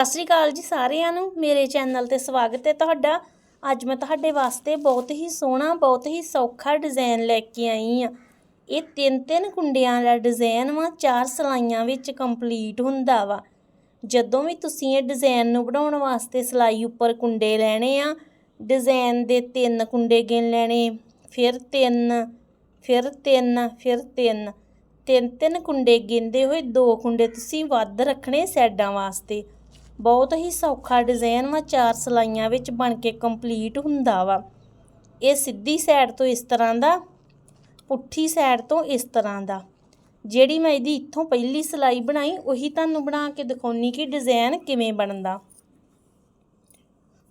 ਸਤਿ ਸ਼੍ਰੀ ਅਕਾਲ ਜੀ ਸਾਰਿਆਂ ਨੂੰ। ਮੇਰੇ ਚੈਨਲ ਤੇ ਸਵਾਗਤ ਹੈ ਤੁਹਾਡਾ। ਅੱਜ ਮੈਂ ਤੁਹਾਡੇ ਵਾਸਤੇ ਬਹੁਤ ਹੀ ਸੋਹਣਾ, ਬਹੁਤ ਹੀ ਸੌਖਾ ਡਿਜ਼ਾਈਨ ਲੈ ਕੇ ਆਈ ਆ ਇਹ ਤਿੰਨ ਤਿੰਨ ਕੁੰਡਿਆਂ ਦਾ ਡਿਜ਼ਾਈਨ ਵਾ, ਚਾਰ ਸਲਾਈਆਂ ਵਿੱਚ ਕੰਪਲੀਟ ਹੁੰਦਾ ਵਾ। ਜਦੋਂ ਵੀ ਤੁਸੀਂ ਇਹ ਡਿਜ਼ਾਈਨ ਨੂੰ ਬਣਾਉਣ ਵਾਸਤੇ ਸਲਾਈ ਉੱਪਰ ਕੁੰਡੇ ਲੈਣੇ ਆ, ਡਿਜ਼ਾਈਨ ਦੇ ਤਿੰਨ ਕੁੰਡੇ ਗਿਣ ਲੈਣੇ, ਫਿਰ ਤਿੰਨ ਫਿਰ ਤਿੰਨ ਫਿਰ ਤਿੰਨ। ਤਿੰਨ ਤਿੰਨ ਕੁੰਡੇ ਗਿਣਦੇ ਹੋਏ ਦੋ ਕੁੰਡੇ ਤੁਸੀਂ ਵੱਧ ਰੱਖਣੇ ਸਾਈਡਾਂ ਵਾਸਤੇ। ਬਹੁਤ ਹੀ ਸੌਖਾ ਡਿਜ਼ਾਈਨ ਵਾ, ਚਾਰ ਸਲਾਈਆਂ ਵਿੱਚ ਬਣ ਕੇ ਕੰਪਲੀਟ ਹੁੰਦਾ ਵਾ। ਇਹ ਸਿੱਧੀ ਸਾਈਡ ਤੋਂ ਇਸ ਤਰ੍ਹਾਂ ਦਾ, ਪੁੱਠੀ ਸਾਈਡ ਤੋਂ ਇਸ ਤਰ੍ਹਾਂ ਦਾ। ਜਿਹੜੀ ਮੈਂ ਇਹਦੀ ਇੱਥੋਂ ਪਹਿਲੀ ਸਲਾਈ ਬਣਾਈ, ਉਹੀ ਤੁਹਾਨੂੰ ਬਣਾ ਕੇ ਦਿਖਾਉਣੀ ਕਿ ਡਿਜ਼ਾਈਨ ਕਿਵੇਂ ਬਣਦਾ।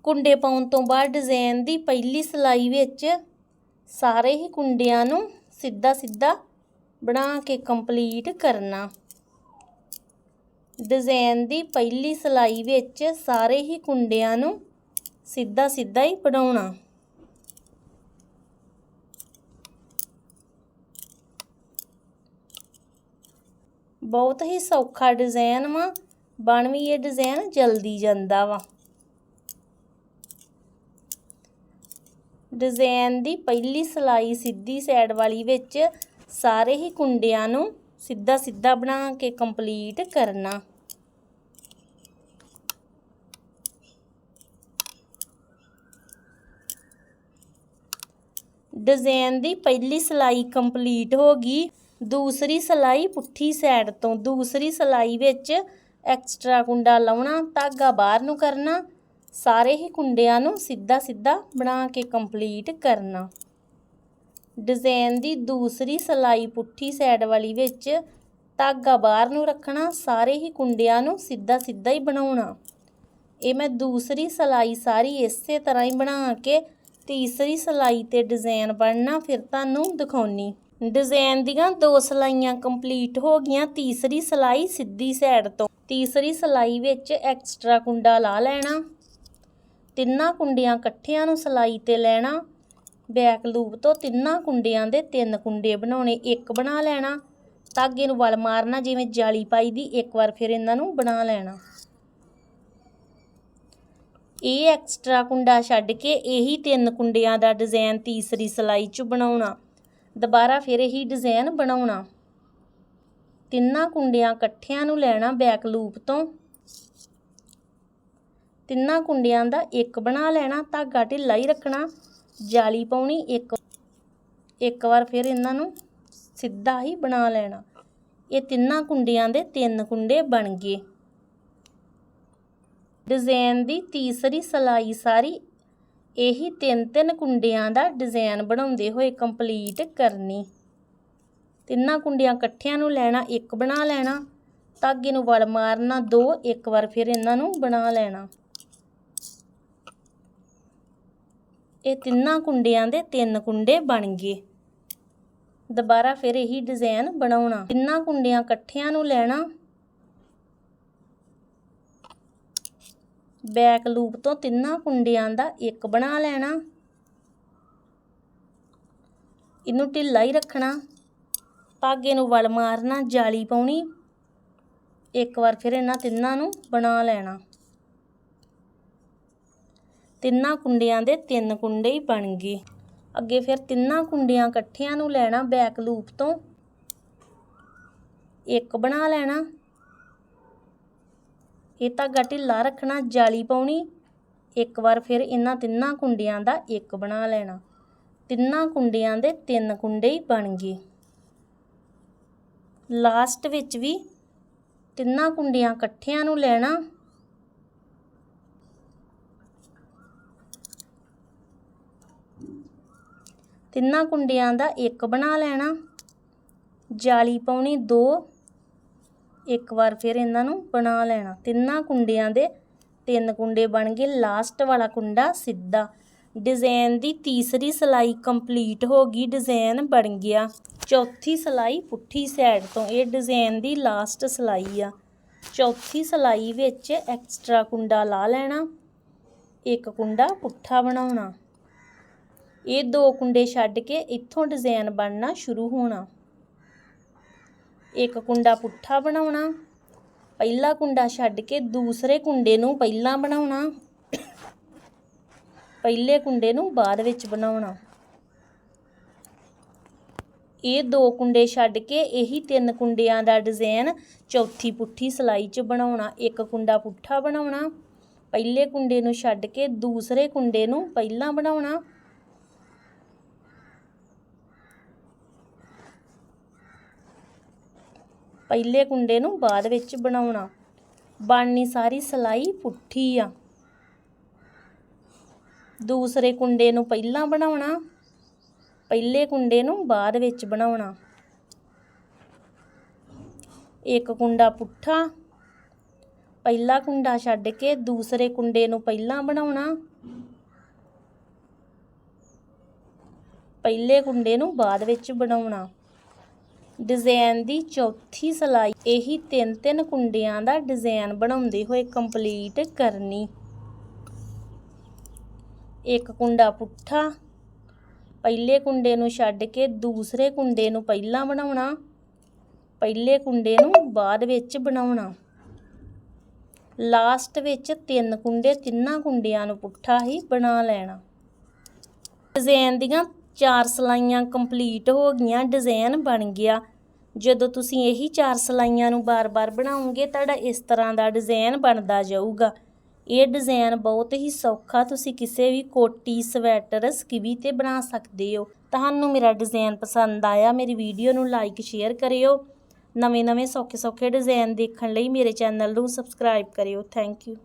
ਕੁੰਡੇ ਪਾਉਣ ਤੋਂ ਬਾਅਦ ਡਿਜ਼ਾਈਨ ਦੀ ਪਹਿਲੀ ਸਲਾਈ ਵਿੱਚ ਸਾਰੇ ਹੀ ਕੁੰਡਿਆਂ ਨੂੰ ਸਿੱਧਾ ਸਿੱਧਾ ਬਣਾ ਕੇ ਕੰਪਲੀਟ ਕਰਨਾ। ਡਿਜ਼ਾਈਨ ਦੀ ਪਹਿਲੀ ਸਲਾਈ ਵਿੱਚ ਸਾਰੇ ਹੀ ਕੁੰਡਿਆਂ ਨੂੰ ਸਿੱਧਾ ਸਿੱਧਾ ਹੀ ਬਣਾਉਣਾ ਬਹੁਤ ਹੀ ਸੌਖਾ ਡਿਜ਼ਾਈਨ ਵਾ, ਬਣ ਵੀ ਇਹ ਡਿਜ਼ਾਈਨ ਜਲਦੀ ਜਾਂਦਾ ਵਾ। ਡਿਜ਼ਾਈਨ ਦੀ ਪਹਿਲੀ ਸਲਾਈ ਸਿੱਧੀ ਸਾਈਡ ਵਾਲੀ ਵਿੱਚ ਸਾਰੇ ਹੀ ਕੁੰਡਿਆਂ ਨੂੰ ਸਿੱਧਾ ਸਿੱਧਾ ਬਣਾ ਕੇ ਕੰਪਲੀਟ ਕਰਨਾ। ਡਿਜ਼ਾਈਨ ਦੀ ਪਹਿਲੀ ਸਲਾਈ ਕੰਪਲੀਟ ਹੋ ਗਈ। ਦੂਸਰੀ ਸਲਾਈ ਪੁੱਠੀ ਸਾਈਡ ਤੋਂ, ਦੂਸਰੀ ਸਲਾਈ ਵਿੱਚ ਐਕਸਟਰਾ ਕੁੰਡਾ ਲਾਉਣਾ, ਧਾਗਾ ਬਾਹਰ ਨੂੰ ਕਰਨਾ, ਸਾਰੇ ਹੀ ਕੁੰਡਿਆਂ ਨੂੰ ਸਿੱਧਾ ਸਿੱਧਾ ਬਣਾ ਕੇ ਕੰਪਲੀਟ ਕਰਨਾ। ਡਿਜ਼ਾਈਨ ਦੀ ਦੂਸਰੀ ਸਲਾਈ ਪੁੱਠੀ ਸਾਈਡ ਵਾਲੀ ਵਿੱਚ ਧਾਗਾ ਬਾਹਰ ਨੂੰ ਰੱਖਣਾ, ਸਾਰੇ ਹੀ ਕੁੰਡਿਆਂ ਨੂੰ ਸਿੱਧਾ ਸਿੱਧਾ ਹੀ ਬਣਾਉਣਾ। ਇਹ ਮੈਂ ਦੂਸਰੀ ਸਲਾਈ ਸਾਰੀ ਇਸੇ ਤਰ੍ਹਾਂ ਹੀ ਬਣਾ ਕੇ ਤੀਸਰੀ ਸਲਾਈ ਤੇ ਡਿਜ਼ਾਈਨ ਬਣਨਾ ਫਿਰ ਤੁਹਾਨੂੰ ਦਿਖਾਉਣੀ। ਡਿਜ਼ਾਈਨ ਦੀਆਂ ਦੋ ਸਲਾਈਆਂ ਕੰਪਲੀਟ ਹੋ ਗਈਆਂ, ਤੀਸਰੀ ਸਲਾਈ ਸਿੱਧੀ ਸਾਈਡ ਤੋਂ। ਤੀਸਰੀ ਸਲਾਈ ਵਿੱਚ ਐਕਸਟਰਾ ਕੁੰਡਾ ਲਾ ਲੈਣਾ। ਤਿੰਨਾਂ ਕੁੰਡਿਆਂ ਇਕੱਠਿਆਂ ਨੂੰ ਸਲਾਈ ਤੇ ਲੈਣਾ। ਬੈਕ ਲੂਪ ਤੋਂ ਤਿੰਨਾਂ ਕੁੰਡਿਆਂ ਦੇ ਤਿੰਨ ਕੁੰਡੇ ਬਣਾਉਣੇ, ਇੱਕ ਬਣਾ ਲੈਣਾ। ਧਾਗੇ ਨੂੰ ਵਲ ਮਾਰਨਾ, ਜਿਵੇਂ ਜਾਲੀ ਪਾਈ ਦੀ, ਇੱਕ ਵਾਰ ਫਿਰ ਇਹਨਾਂ ਨੂੰ ਬਣਾ ਲੈਣਾ। ਇਹ ਐਕਸਟਰਾ ਕੁੰਡਾ ਛੱਡ ਕੇ ਇਹੀ ਤਿੰਨ ਕੁੰਡਿਆਂ ਦਾ ਡਿਜ਼ਾਈਨ ਤੀਸਰੀ ਸਲਾਈ 'ਚ ਬਣਾਉਣਾ। ਦੁਬਾਰਾ ਫਿਰ ਇਹੀ ਡਿਜ਼ਾਈਨ ਬਣਾਉਣਾ। ਤਿੰਨਾਂ ਕੁੰਡਿਆਂ ਇਕੱਠਿਆਂ ਨੂੰ ਲੈਣਾ ਬੈਕ ਲੂਪ ਤੋਂ। ਤਿੰਨਾਂ ਕੁੰਡਿਆਂ ਦਾ ਇੱਕ ਬਣਾ ਲੈਣਾ, ਧਾਗਾ ਢਿੱਲਾ ਹੀ ਰੱਖਣਾ, ਜਾਲੀ ਪਾਉਣੀ, ਇੱਕ ਇੱਕ ਵਾਰ ਫਿਰ ਇਹਨਾਂ ਨੂੰ ਸਿੱਧਾ ਹੀ ਬਣਾ ਲੈਣਾ। ਇਹ ਤਿੰਨਾਂ ਕੁੰਡਿਆਂ ਦੇ ਤਿੰਨ ਕੁੰਡੇ ਬਣ ਗਏ। ਡਿਜ਼ਾਈਨ ਦੀ ਤੀਸਰੀ ਸਲਾਈ ਸਾਰੀ, ਇਹੀ ਤਿੰਨ ਤਿੰਨ ਕੁੰਡਿਆਂ ਦਾ ਡਿਜ਼ਾਈਨ ਬਣਾਉਂਦੇ ਹੋਏ ਕੰਪਲੀਟ ਕਰਨੀ। ਤਿੰਨਾਂ ਕੁੰਡਿਆਂ ਇਕੱਠਿਆਂ ਨੂੰ ਲੈਣਾ, ਇੱਕ ਬਣਾ ਲੈਣਾ, ਧਾਗੇ ਨੂੰ ਵਲ ਮਾਰਨਾ, ਦੋ, ਇੱਕ ਵਾਰ ਫਿਰ ਇਹਨਾਂ ਨੂੰ ਬਣਾ ਲੈਣਾ। ਇਹ ਤਿੰਨਾਂ ਕੁੰਡਿਆਂ ਦੇ ਤਿੰਨ ਕੁੰਡੇ ਬਣ ਗਏ। ਦੁਬਾਰਾ ਫਿਰ ਇਹੀ ਡਿਜ਼ਾਈਨ ਬਣਾਉਣਾ। ਤਿੰਨਾਂ ਕੁੰਡਿਆਂ ਇਕੱਠਿਆਂ ਨੂੰ ਲੈਣਾ ਬੈਕ ਲੂਪ ਤੋਂ ਤਿੰਨਾਂ ਕੁੰਡਿਆਂ ਦਾ ਇੱਕ ਬਣਾ ਲੈਣਾ। ਇਹਨੂੰ ਢਿੱਲਾ ਹੀ ਰੱਖਣਾ। ਧਾਗੇ ਨੂੰ ਵਲ ਮਾਰਨਾ, ਜਾਲੀ ਪਾਉਣੀ। ਇੱਕ ਵਾਰ ਫਿਰ ਇਹਨਾਂ ਤਿੰਨਾਂ ਨੂੰ ਬਣਾ ਲੈਣਾ। ਤਿੰਨਾਂ ਕੁੰਡਿਆਂ ਦੇ ਤਿੰਨ ਕੁੰਡੇ ਹੀ ਬਣ ਗਏ। ਅੱਗੇ ਫਿਰ ਤਿੰਨਾਂ ਕੁੰਡਿਆਂ ਇਕੱਠਿਆਂ ਨੂੰ ਲੈਣਾ ਬੈਕ ਲੂਪ ਤੋਂ। ਇੱਕ ਬਣਾ ਲੈਣਾ। ਇਹ ਧਾਗਾ ਢਿੱਲਾ ਰੱਖਣਾ, ਜਾਲੀ ਪਾਉਣੀ। ਇੱਕ ਵਾਰ ਫਿਰ ਇਹਨਾਂ ਤਿੰਨਾਂ ਕੁੰਡਿਆਂ ਦਾ ਇੱਕ ਬਣਾ ਲੈਣਾ। ਤਿੰਨਾਂ ਕੁੰਡਿਆਂ ਦੇ ਤਿੰਨ ਕੁੰਡੇ ਹੀ ਬਣ ਗਏ। ਲਾਸਟ ਵਿੱਚ ਵੀ ਤਿੰਨਾਂ ਕੁੰਡਿਆਂ ਇਕੱਠਿਆਂ ਨੂੰ ਲੈਣਾ। ਤਿੰਨਾਂ ਕੁੰਡਿਆਂ ਦਾ ਇੱਕ ਬਣਾ ਲੈਣਾ। ਜਾਲੀ ਪਾਉਣੀ ਦੋ ਇੱਕ ਵਾਰ ਫਿਰ ਇਹਨਾਂ ਨੂੰ ਬਣਾ ਲੈਣਾ। ਤਿੰਨਾਂ ਕੁੰਡਿਆਂ ਦੇ ਤਿੰਨ ਕੁੰਡੇ ਬਣ ਗਏ। ਲਾਸਟ ਵਾਲਾ ਕੁੰਡਾ ਸਿੱਧਾ। ਡਿਜ਼ਾਈਨ ਦੀ ਤੀਸਰੀ ਸਲਾਈ ਕੰਪਲੀਟ ਹੋ ਗਈ। ਡਿਜ਼ਾਈਨ ਬਣ ਗਿਆ। ਚੌਥੀ ਸਲਾਈ ਪੁੱਠੀ ਸਾਈਡ ਤੋਂ। ਇਹ ਡਿਜ਼ਾਈਨ ਦੀ ਲਾਸਟ ਸਲਾਈ ਆ। ਚੌਥੀ ਸਲਾਈ ਵਿੱਚ ਐਕਸਟਰਾ ਕੁੰਡਾ ਲਾ ਲੈਣਾ। ਇੱਕ ਕੁੰਡਾ ਪੁੱਠਾ ਬਣਾਉਣਾ। ਇਹ ਦੋ ਕੁੰਡੇ ਛੱਡ ਕੇ ਇੱਥੋਂ ਡਿਜ਼ਾਈਨ ਬਣਨਾ ਸ਼ੁਰੂ ਹੋਣਾ। ਇੱਕ ਕੁੰਡਾ ਪੁੱਠਾ ਬਣਾਉਣਾ, ਪਹਿਲਾ ਕੁੰਡਾ ਛੱਡ ਕੇ ਦੂਸਰੇ ਕੁੰਡੇ ਨੂੰ ਪਹਿਲਾਂ ਬਣਾਉਣਾ, ਪਹਿਲੇ ਕੁੰਡੇ ਨੂੰ ਬਾਅਦ ਵਿੱਚ ਬਣਾਉਣਾ। ਇਹ ਦੋ ਕੁੰਡੇ ਛੱਡ ਕੇ ਇਹੀ ਤਿੰਨ ਕੁੰਡਿਆਂ ਦਾ ਡਿਜ਼ਾਈਨ ਚੌਥੀ ਪੁੱਠੀ ਸਲਾਈ 'ਚ ਬਣਾਉਣਾ, ਇੱਕ ਕੁੰਡਾ ਪੁੱਠਾ ਬਣਾਉਣਾ, ਪਹਿਲੇ ਕੁੰਡੇ ਨੂੰ ਛੱਡ ਕੇ ਦੂਸਰੇ ਕੁੰਡੇ ਨੂੰ ਪਹਿਲਾਂ ਬਣਾਉਣਾ। ਪਹਿਲੇ ਕੁੰਡੇ ਨੂੰ ਬਾਅਦ ਵਿੱਚ ਬਣਾਉਣਾ। ਬਣਨੀ ਸਾਰੀ ਸਲਾਈ ਪੁੱਠੀ ਆ। ਦੂਸਰੇ ਕੁੰਡੇ ਨੂੰ ਪਹਿਲਾਂ ਬਣਾਉਣਾ, ਪਹਿਲੇ ਕੁੰਡੇ ਨੂੰ ਬਾਅਦ ਵਿੱਚ ਬਣਾਉਣਾ। ਇੱਕ ਕੁੰਡਾ ਪੁੱਠਾ, ਪਹਿਲਾ ਕੁੰਡਾ ਛੱਡ ਕੇ ਦੂਸਰੇ ਕੁੰਡੇ ਨੂੰ ਪਹਿਲਾਂ ਬਣਾਉਣਾ। ਪਹਿਲੇ ਕੁੰਡੇ ਨੂੰ ਬਾਅਦ ਵਿੱਚ ਬਣਾਉਣਾ। ਡਿਜ਼ਾਈਨ ਦੀ ਚੌਥੀ ਸਲਾਈ। ਇਹੀ ਤਿੰਨ ਤਿੰਨ ਕੁੰਡਿਆਂ ਦਾ ਡਿਜ਼ਾਈਨ ਬਣਾਉਂਦੇ ਹੋਏ ਕੰਪਲੀਟ ਕਰਨੀ। ਇੱਕ ਕੁੰਡਾ ਪੁੱਠਾ, ਪਹਿਲੇ ਕੁੰਡੇ ਨੂੰ ਛੱਡ ਕੇ ਦੂਸਰੇ ਕੁੰਡੇ ਨੂੰ ਪਹਿਲਾਂ ਬਣਾਉਣਾ, ਪਹਿਲੇ ਕੁੰਡੇ ਨੂੰ ਬਾਅਦ ਵਿੱਚ ਬਣਾਉਣਾ। ਲਾਸਟ ਵਿੱਚ ਤਿੰਨ ਕੁੰਡੇ ਤਿੰਨਾਂ ਕੁੰਡਿਆਂ ਨੂੰ ਪੁੱਠਾ ਹੀ ਬਣਾ ਲੈਣਾ। ਡਿਜ਼ਾਈਨ ਦੀਆਂ ਚਾਰ ਸਲਾਈਆਂ ਕੰਪਲੀਟ ਹੋ ਗਈਆਂ ਡਿਜ਼ਾਈਨ ਬਣ ਗਿਆ। ਜਦੋਂ ਤੁਸੀਂ ਇਹੀ ਚਾਰ ਸਲਾਈਆਂ ਨੂੰ ਬਾਰ-ਬਾਰ ਬਣਾਉਂਗੇ ਤੁਹਾਡਾ ਇਸ ਤਰ੍ਹਾਂ ਦਾ ਡਿਜ਼ਾਈਨ ਬਣਦਾ ਜਾਊਗਾ। ਇਹ ਡਿਜ਼ਾਈਨ ਬਹੁਤ ਹੀ ਸੌਖਾ, ਤੁਸੀਂ ਕਿਸੇ ਵੀ ਕੋਟੀ, ਸਵੈਟਰ, ਸਕਿਵੀ ਤੇ ਬਣਾ ਸਕਦੇ ਹੋ। ਤੁਹਾਨੂੰ ਮੇਰਾ ਡਿਜ਼ਾਈਨ ਪਸੰਦ ਆਇਆ, ਮੇਰੀ ਵੀਡੀਓ ਨੂੰ ਲਾਈਕ ਸ਼ੇਅਰ ਕਰਿਓ। ਨਵੇਂ-ਨਵੇਂ ਸੌਖੇ-ਸੌਖੇ ਡਿਜ਼ਾਈਨ ਦੇਖਣ ਲਈ ਮੇਰੇ ਚੈਨਲ ਨੂੰ ਸਬਸਕ੍ਰਾਈਬ ਕਰਿਓ। Thank you